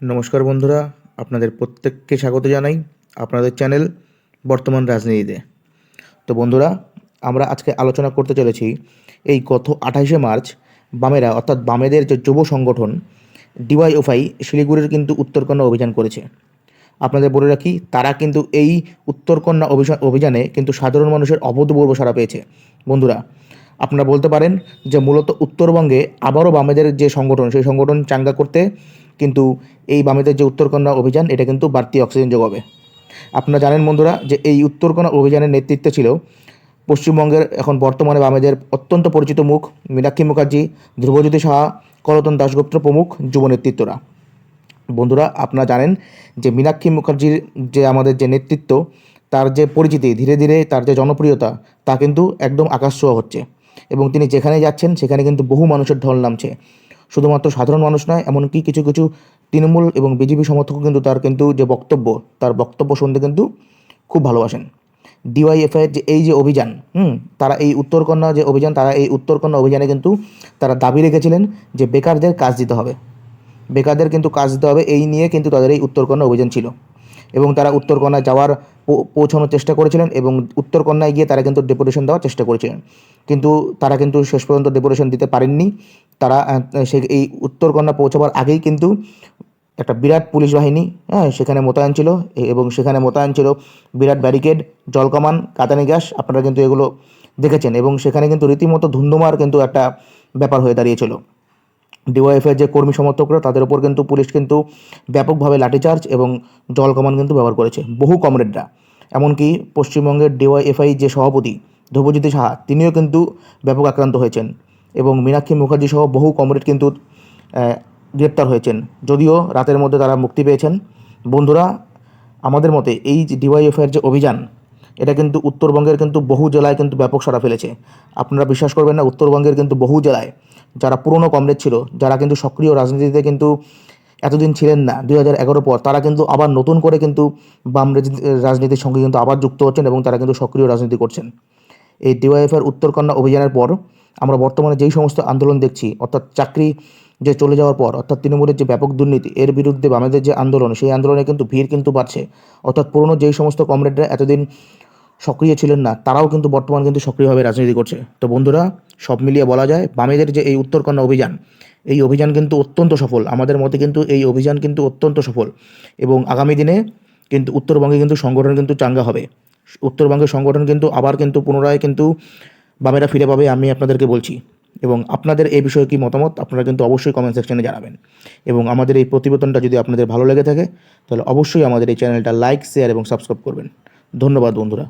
নমস্কার বন্ধুরা, আপনাদের প্রত্যেককে স্বাগত জানাই আপনাদের চ্যানেল বর্তমান রাজনীতিতে। তো বন্ধুরা, আমরা আজকে আলোচনা করতে চলেছি এই গত আঠাশে মার্চ বামেরা, অর্থাৎ বামেদের যে যুব সংগঠন ডিওয়াইএফআই শিলিগুড়ির কিন্তু উত্তরকন্যা অভিযান করেছে। আপনাদের বলে রাখি, তারা কিন্তু এই উত্তরকন্যা অভিযান অভিযানে কিন্তু সাধারণ মানুষের অভূতপূর্ব সারা পেয়েছে। বন্ধুরা, আপনারা বলতে পারেন যে মূলত উত্তরবঙ্গে আবারও বামেদের যে সংগঠন, সেই সংগঠন চাঙ্গা করতে কিন্তু এই বামেদের যে উত্তরকন্যা অভিযান, এটা কিন্তু বাড়তি অক্সিজেন যোগাবে। আপনারা জানেন বন্ধুরা যে এই উত্তরকন্যা অভিযানের নেতৃত্বে ছিল পশ্চিমবঙ্গের এখন বর্তমানে বামেদের অত্যন্ত পরিচিত মুখ মীনাক্ষী মুখার্জি, ধ্রুবজ্যোতি সাহা, করতন দাশগুপ্ত প্রমুখ যুব নেতৃত্বরা। বন্ধুরা, আপনারা জানেন যে মীনাক্ষী মুখার্জির যে আমাদের যে নেতৃত্ব, তার যে পরিচিতি, ধীরে ধীরে তার যে জনপ্রিয়তা, তা কিন্তু একদম আকাশ ছোঁয়া হচ্ছে। এবং তিনি যেখানে যাচ্ছেন, সেখানে কিন্তু বহু মানুষের ঢল নামছে। শুধুমাত্র সাধারণ মানুষ নয়, এমনকি কিছু কিছু তৃণমূল এবং বিজেপি সমর্থকও কিন্তু তার কিন্তু যে বক্তব্য, তার বক্তব্য শুনতে কিন্তু খুব ভালোবাসেন। ডিওয়াইএফআইয়ের যে এই যে অভিযান, হুম, তারা এই উত্তরকন্যা যে অভিযান, তারা এই উত্তরকন্যা অভিযানে কিন্তু তারা দাবি রেখেছিলেন যে বেকারদের কাজ দিতে হবে। বেকারদের কিন্তু কাজ দিতে হবে, এই নিয়ে কিন্তু তাদের এই উত্তরকন্যা অভিযান ছিল। এবং তারা উত্তরকন্যায় যাওয়ার পৌঁছানোর চেষ্টা করেছিলেন এবং উত্তরকন্যায় গিয়ে তারা কিন্তু ডেপুটেশন দেওয়ার চেষ্টা করেছিলেন। কিন্তু তারা কিন্তু শেষ পর্যন্ত ডেপুটেশন দিতে পারেননি। তারা সে, এই উত্তরকন্যা পৌঁছাবার আগেই কিন্তু একটা বিরাট পুলিশ বাহিনী হ্যাঁ সেখানে মোতায়েন ছিল এবং সেখানে মোতায়েন ছিল বিরাট ব্যারিকেড, জলকামান, কাতানি গ্যাস, আপনারা কিন্তু এগুলো দেখেছেন। এবং সেখানে কিন্তু রীতিমতো ধুন্ধুমার কিন্তু একটা ব্যাপার হয়ে দাঁড়িয়েছিল। ডিওয়াইএফের যে কর্মী সমর্থকরা, তাদের উপর কিন্তু পুলিশ কিন্তু ব্যাপকভাবে লাঠিচার্জ এবং জল কমান কিন্তু ব্যবহার করেছে, বহু কমরেডরা। এমনকি পশ্চিমবঙ্গের ডিওয়াইএফআই যে সভাপতি ধ্রুবজ্যোতি সাহা, তিনিও কিন্তু ব্যাপক আক্রান্ত হয়েছেন এবং মীনাক্ষী মুখার্জি সহ বহু কমরেড কিন্তু গ্রেপ্তার হয়েছেন। যদিও রাতের মধ্যে তারা মুক্তি পেয়েছেন। বন্ধুরা, আমাদের মতে এই ডিওয়াইএফআইয়ের যে অভিযান এটা কিন্তু উত্তরবঙ্গের কিন্তু বহু জেলায় কিন্তু ব্যাপক সারা ফেলেছে। আপনারা বিশ্বাস করবেন না, উত্তরবঙ্গের কিন্তু বহু জেলায় যারা পুরনো কমরেড ছিল, যারা কিন্তু সক্রিয় রাজনীতিতে কিন্তু এতদিন ছিলেন না, দুই হাজার এগারো পর, তারা কিন্তু আবার নতুন করে কিন্তু বাম রাজনীতি- রাজনীতির সঙ্গে কিন্তু আবার যুক্ত হচ্ছেন এবং তারা কিন্তু সক্রিয় রাজনীতি করছেন। এই ডিওয়াইএফের উত্তরকন্যা অভিযানের পর আমরা বর্তমানে যেই সমস্ত আন্দোলন দেখছি, অর্থাৎ চাকরি যে চলে যাওয়ার পর, অর্থাৎ তৃণমূলের যে ব্যাপক দুর্নীতি, এর বিরুদ্ধে বামেদের যে আন্দোলন, সেই আন্দোলনে কিন্তু ভিড় কিন্তু বাড়ছে। অর্থাৎ পুরনো যেই সমস্ত কমরেডরা এতদিন সক্রিয় ছিলেন না, তারাও কিন্তু বর্তমান কিন্তু সক্রিয়ভাবে রাজনীতি করছে। তো বন্ধুরা, সব মিলিয়ে বলা যায়, বামেদের যে এই উত্তরকন্যা অভিযান, এই অভিযান কিন্তু অত্যন্ত সফল। আমাদের মতে কিন্তু এই অভিযান কিন্তু অত্যন্ত সফল এবং আগামী দিনে কিন্তু উত্তরবঙ্গে কিন্তু সংগঠন কিন্তু চাঙ্গা হবে। উত্তরবঙ্গের সংগঠন কিন্তু আবার কিন্তু পুনরায় কিন্তু বামেরা ফিরে পাবে আমি আপনাদেরকে বলছি। এবং আপনাদের এই বিষয়ে কি মতামত, আপনারা কিন্তু অবশ্যই কমেন্ট সেকশনে জানাবেন। এবং আমাদের এই প্রতিবেদনটা যদি আপনাদের ভালো লেগে থাকে, তাহলে অবশ্যই আমাদের এই চ্যানেলটা লাইক শেয়ার এবং সাবস্ক্রাইব করবেন। ধন্যবাদ বন্ধুরা।